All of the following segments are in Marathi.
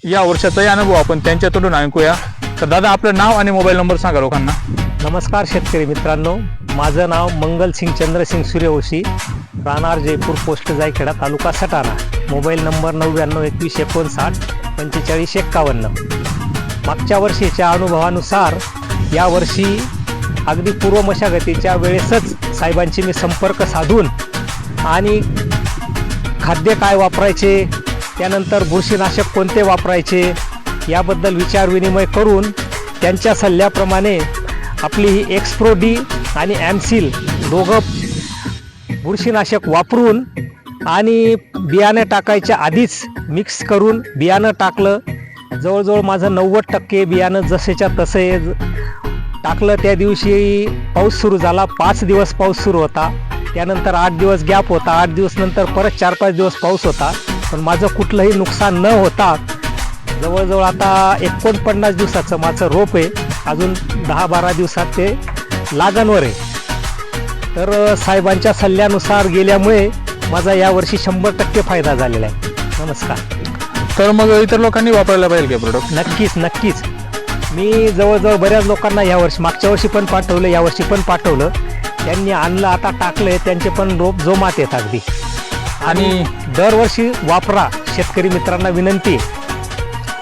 या वर्षाचाही अनुभव आपण त्यांच्यातून ऐकूया. तर दादा आपलं नाव आणि मोबाईल नंबर सांगा लोकांना. नमस्कार शेतकरी मित्रांनो. माझं नाव मंगलसिंग चंद्रसिंग सूर्यवंशी. राहणार जयपूर पोस्ट जायखेडा तालुका सटाणा. मोबाईल नंबर नव्याण्णव एकवीस एकोणसाठ पंचेचाळीस एक्कावन्न. मागच्या वर्षीच्या अनुभवानुसार यावर्षी अगदी पूर्व मशागतीच्या वेळेसच साहेबांशी मी संपर्क साधून आणि खाद्य काय वापरायचे त्यानंतर बुरशीनाशक कोणते वापरायचे याबद्दल विचारविनिमय करून त्यांच्या सल्ल्याप्रमाणे आपली ही एक्सप्रो डी आणि ॲमसील दोघं बुरशीनाशक वापरून आणि बियाणं टाकायच्या आधीच मिक्स करून बियाणं टाकलं. जवळजवळ माझं नव्वद टक्के बियाणं जसेच्या तसे ज- टाकलं. त्या दिवशी पाऊस सुरू झाला. पाच दिवस पाऊस सुरू होता. त्यानंतर आठ दिवस गॅप होता. आठ दिवस नंतर परत चार पाच दिवस पाऊस होता. पण माझं कुठलंही नुकसान न होता जवळजवळ आता एकोणपन्नास दिवसाचं माझं रोप आहे. अजून दहा बारा दिवसात ते लागणवर आहे. तर साहेबांच्या सल्ल्यानुसार गेल्यामुळे माझा यावर्षी शंभर टक्के फायदा झालेला आहे. नमस्कार. तर मग इतर लोकांनी वापरायला पाहिजे का प्रोडक्ट नक्कीच नक्कीच. मी जवळजवळ बऱ्याच लोकांना यावर्षी मागच्या वर्षी पण पाठवलं यावर्षी पण पाठवलं. त्यांनी आणलं आता टाकलंय त्यांचे पण रोप जोमात येत अगदी. आणि दरवर्षी वापरा शेतकरी मित्रांना विनंती.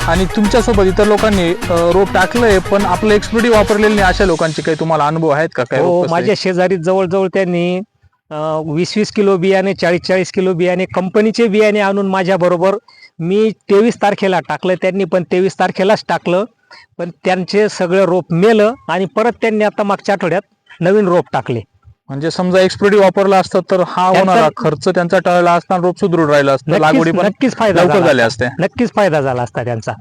आणि तुमच्यासोबत इतर लोकांनी रोप टाकलंय पण आपलं एक्सपर्टी वापरलेलं नाही अशा लोकांचे काही तुम्हाला अनुभव आहेत का काय हो? माझ्या शेजारी जवळजवळ त्यांनी वीस वीस किलो बियाणे चाळीस चाळीस किलो बियाणे कंपनीचे बियाणे आणून माझ्याबरोबर मी तेवीस तारखेला टाकलं त्यांनी पण तेवीस तारखेलाच टाकलं पण त्यांचे सगळं रोप मेलं आणि परत त्यांनी आता मागच्या आठवड्यात नवीन रोप टाकले म्हणजे समजा एक्सपर्टी वापरला असतं तर हा होणारा खर्च त्यांचा टळला असता रोप सुदृढ राहिला असतं. लागवडी नक्कीच पण नक्कीच फायदा लवकर झाला झाल्या असता. नक्कीच फायदा झाला असता त्यांचा.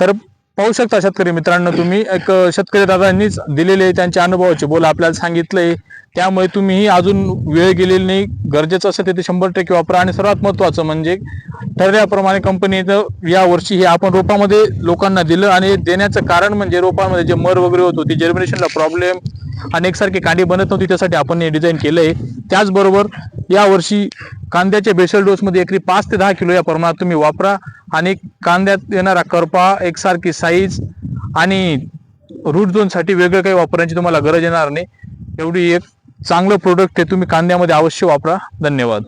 तर पाहू शकता शेतकरी मित्रांनो तुम्ही एक शेतकरी दादांनीच दिलेले त्यांच्या अनुभवाचे बोल आपल्याला सांगितलंय त्यामुळे तुम्हीही अजून वेळ गेलेली नाही. गरजेचं असेल ते ते शंभर टक्के वापरा. आणि सर्वात महत्वाचं म्हणजे ठरल्याप्रमाणे कंपनीनं या वर्षी हे आपण रोपामध्ये लोकांना दिलं. आणि देण्याचं कारण म्हणजे रोपांमध्ये जे मर वगैरे होत होती जर्मिनेशनला प्रॉब्लेम आणि कांदे बनत नव्हते त्यासाठी आपण हे डिझाईन केलंय. त्याचबरोबर यावर्षी कांद्याच्या बेसल डोसमध्ये एकरी पाच ते दहा किलो या प्रमाणात तुम्ही वापरा. आणि कांद्यात येणारा करपा एकसारखी साईज आणि रूट झोनसाठी वेगळं काही वापरण्याची तुम्हाला गरज येणार नाही. एवढी एक चांगलं प्रोडक्ट आहे तुम्ही कांद्यामध्ये अवश्य वापरा. धन्यवाद.